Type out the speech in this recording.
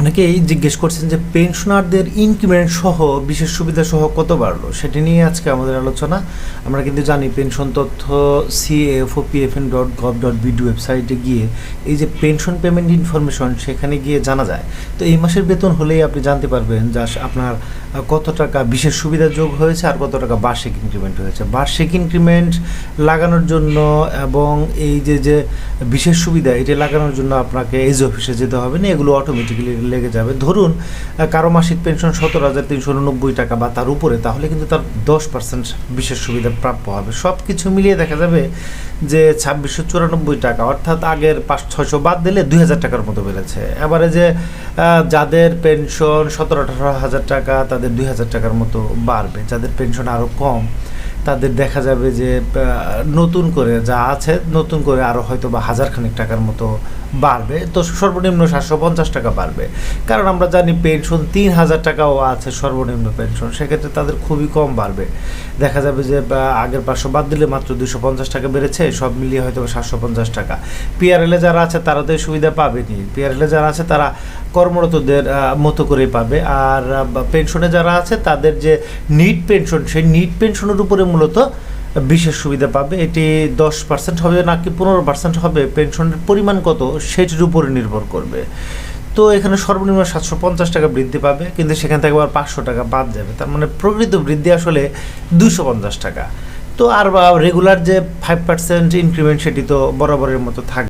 অনেকেই জিজ্ঞেস করছেন যে পেনশনারদের ইনক্রিমেন্ট সহ বিশেষ সুবিধা সহ কত বাড়লো? সেটি নিয়ে আজকে আমাদের আলোচনা। আমরা কিন্তু জানি পেনশন তথ্য CFO PFN dot gov dot BD ওয়েবসাইটে গিয়ে এই যে পেনশন পেমেন্ট ইনফরমেশন সেখানে গিয়ে জানা যায়। তো এই মাসের বেতন হলেই আপনি জানতে পারবেন যে আপনার কত টাকা বিশেষ সুবিধা যোগ হয়েছে আর কত টাকা বার্ষিক ইনক্রিমেন্ট হয়েছে। বার্ষিক ইনক্রিমেন্ট লাগানোর জন্য এবং এই যে যে বিশেষ সুবিধা এটা লাগানোর জন্য আপনাকে এজ অফিসে যেতে হবে না, এগুলো অটোমেটিক্যালি লেগে যাবে। ধরুন কারও মাসিক পেনশন সতেরো হাজার তিনশো উননব্বই টাকা বা তার উপরে, তাহলে কিন্তু তার দশ পার্সেন্ট বিশেষ সুবিধা প্রাপ্য হবে। সব কিছু মিলিয়ে দেখা যাবে যে ছাব্বিশশো চুরানব্বই টাকা, অর্থাৎ আগের পাঁচ ছয়শো বাদ দিলে দুই হাজার টাকার মতো বেড়েছে। এবারে যে যাদের পেনশন সতেরো আঠারো হাজার টাকা, তাদের দুই হাজার টাকার মতো বাড়বে। যাদের পেনশন আরও কম তাদের দেখা যাবে যে নতুন করে যা আছে, নতুন করে আরও হয়তো বা হাজার খানিক টাকার মতো বাড়বে। তো সর্বনিম্ন সাতশো পঞ্চাশ টাকা বাড়বে। কারণ আমরা জানি পেনশন তিন হাজার টাকাও আছে সর্বনিম্ন পেনশন, সেক্ষেত্রে তাদের খুবই কম বাড়বে। দেখা যাবে যে আগের পাঁচশো বাদ দিলে মাত্র দুশো পঞ্চাশ টাকা বেড়েছে, সব মিলিয়ে হয়তো সাতশো পঞ্চাশ টাকা। পিআরএলে যারা আছে তারা তো এই সুবিধা পাবেনি। পিআরএলে যারা আছে তারা কর্মরতদের মতো করেই পাবে। আর পেনশনে যারা আছে তাদের যে নিট পেনশন, সেই নিট পেনশনের উপরে মূলত বিশেষ সুবিধা পাবে। এটি দশ পার্সেন্ট হবে নাকি পনেরো পার্সেন্ট হবে পেনশনের পরিমাণ কত সেটির উপরে নির্ভর করবে। তো এখানে সর্বনিম্ন সাতশো পঞ্চাশ টাকা বৃদ্ধি পাবে, কিন্তু সেখান থেকে আবার পাঁচশো টাকা বাদ যাবে। তার মানে প্রকৃত বৃদ্ধি আসলে দুশো পঞ্চাশ টাকা। তো আর বা রেগুলার যে ফাইভ পার্সেন্ট ইনক্রিমেন্ট সেটি তো বরাবরের মতো থাকবে।